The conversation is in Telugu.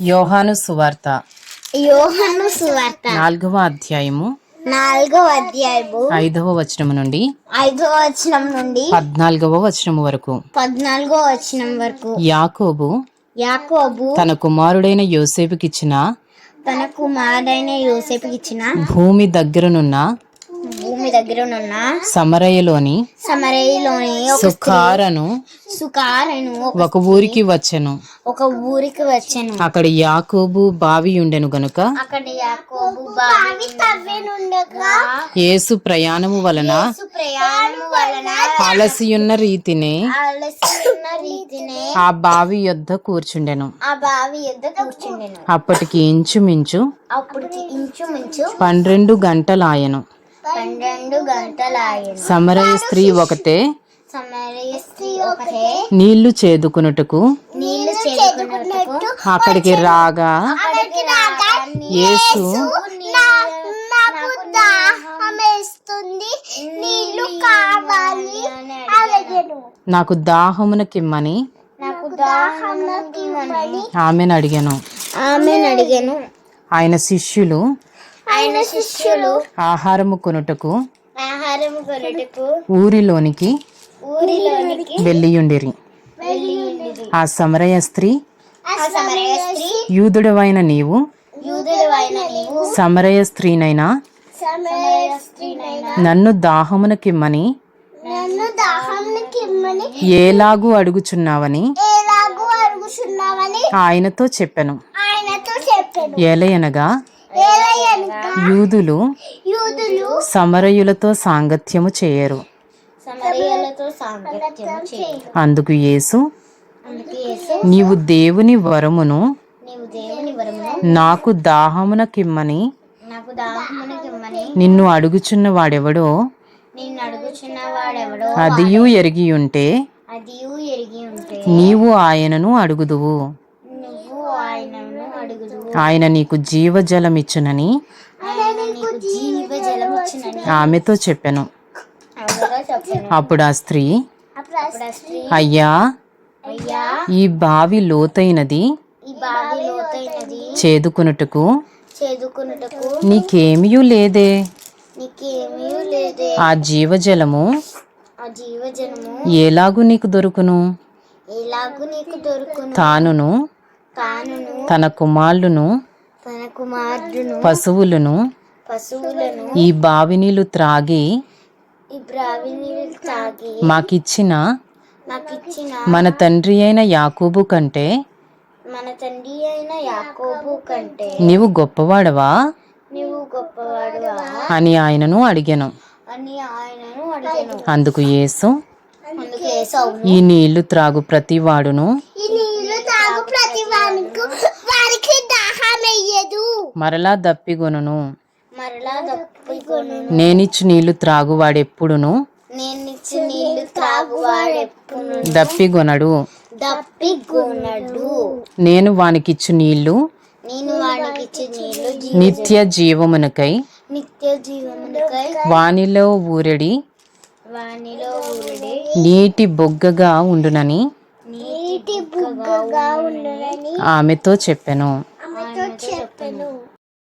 యోహాను సువార్త. యోహను సువార్త. నాలుగవ అధ్యాయము. నాలుగవ అధ్యాయము. ఐదవ వచనము నుండి. ఐదవ వచనం నుండి పద్నాలుగవ వచనము వరకు. పద్నాలుగో వచనం వరకు. యాకోబు యాకోబు తన కుమారుడైన యోసేపుకిచ్చిన తన కుమారుడైన యోసేపుకి ఇచ్చిన భూమి దగ్గరనున్న భూమి దగ్గరనున్న సమరయలోని సమరయ్యలోని ఒక సుఖారను సుకారను ఒక ఊరికి వచ్చెను. ఒక ఊరికి వచ్చాను. అక్కడ యాకోబు బావి ఉండెను గనుక అక్కడ యాకోబు బావి తవ్వేనుండగా యేసు ప్రయాణము వలన ప్రయాణం వలన రీతినే అలసిన రీతినే ఆ బావి యొద్ద కూర్చుండెను. ఆ బావి యొద్ద కూర్చుండెను. అప్పటికి ఇంచుమించు అప్పటికి ఇంచుమించు పన్నెండు గంటలాయను. పన్నెండు గంటలాయను సమరయ స్త్రీ ఒకతే సమరయ స్త్రీ ఒకటే నీళ్ళు చేరుకున్నట్టు అక్కడికి రాగా అక్కడికి రాగా యేసు నాకు దాహం వేస్తుంది నీళ్ళు కావాలి అడిగాను నాకు దాహమునకిమ్మని నాకు దాహం ఇవ్వమని ఆమెను అడిగాను. ఆమెను అడిగాను. ఆయన శిష్యులు ఆయన శిష్యులు. ఆహారము కొనుటకు ఆహారం కొనుటకు ఊరిలోనికి ఊరిలోనికి వెళ్ళియుండిరి. ఆ సమరయ స్త్రీ ఆ సమరయ స్త్రీ యూదుడవైన నీవు సమరయ స్త్రీనైనా సమరయ స్త్రీనైనా నన్ను దాహమునకిమ్మని నన్ను ఏలాగు అడుగుచున్నావని ఆయనతో చెప్పెను. ఆయనతో చెప్పాను. ఏలయనగా ఏలయనగా యూదులు యూదులు సమరయులతో సాంగత్యము చేయరు. సమరయులతో సాంగత్యం చేయరు. అందుకు యేసు అందుకే యేసు నీవు దేవుని వరమును నీవు దేవుని వరమును నాకు దాహమునికి ఇమ్మని నిన్ను అడుగుచున్న వాడెవడో నిన్ను అడుగుచున్న వాడెవడో అదియు ఎరిగి ఉంటే నీవు ఆయనను అడుగుదువు. ఆయన నీకు జీవజలమిచ్చునని ఆయన నీకు జీవ జలం ఇచ్చినని ఆమెతో చెప్పెను. అప్పుడు ఆ స్త్రీ అయ్యా ఈ బావి లోతైనది చేదుకునుటకు నీకేమీ లేదే. ఆ జీవజలము ఎలాగు నీకు దొరుకును? తానును తన కుమారులను తన పశువులను పశువులను ఈ బావి నీళ్ళు త్రాగి ఈ మాకిచ్చిన మన తండ్రి అయిన యాకోబు కంటే మన తండ్రి అయిన యాకోబు కంటే నీవు గొప్పవాడవా? నీవు గొప్పవాడువా? అని ఆయనను అడిగాను. అని ఆయనను అడిగాను. అందుకు యేసు సౌను ఈ నీళ్ళు త్రాగు ప్రతివాడును ఈ నీళ్ళు తాగు ప్రతి వానికి వారికి దాహం మరలా దప్పిగొనును మరలా దప్పికొను నేనిచ్చు నీళ్ళు త్రాగువాడెప్పుడును? నేను ఇచ్చిన నీళ్ళు త్రాగువాడెప్పుడు దప్పిగొనడు దప్పికొనడు. నేను వానికిచ్చు నీళ్ళు నేను వాడికి ఇచ్చిన నీళ్ళు నిత్య జీవమునకై నిత్య జీవమునికై వానిలో ఊరెడి వానిలో ఊరిడి నీటి బుగ్గగా ఉండనని ఆమెతో చెప్పెను.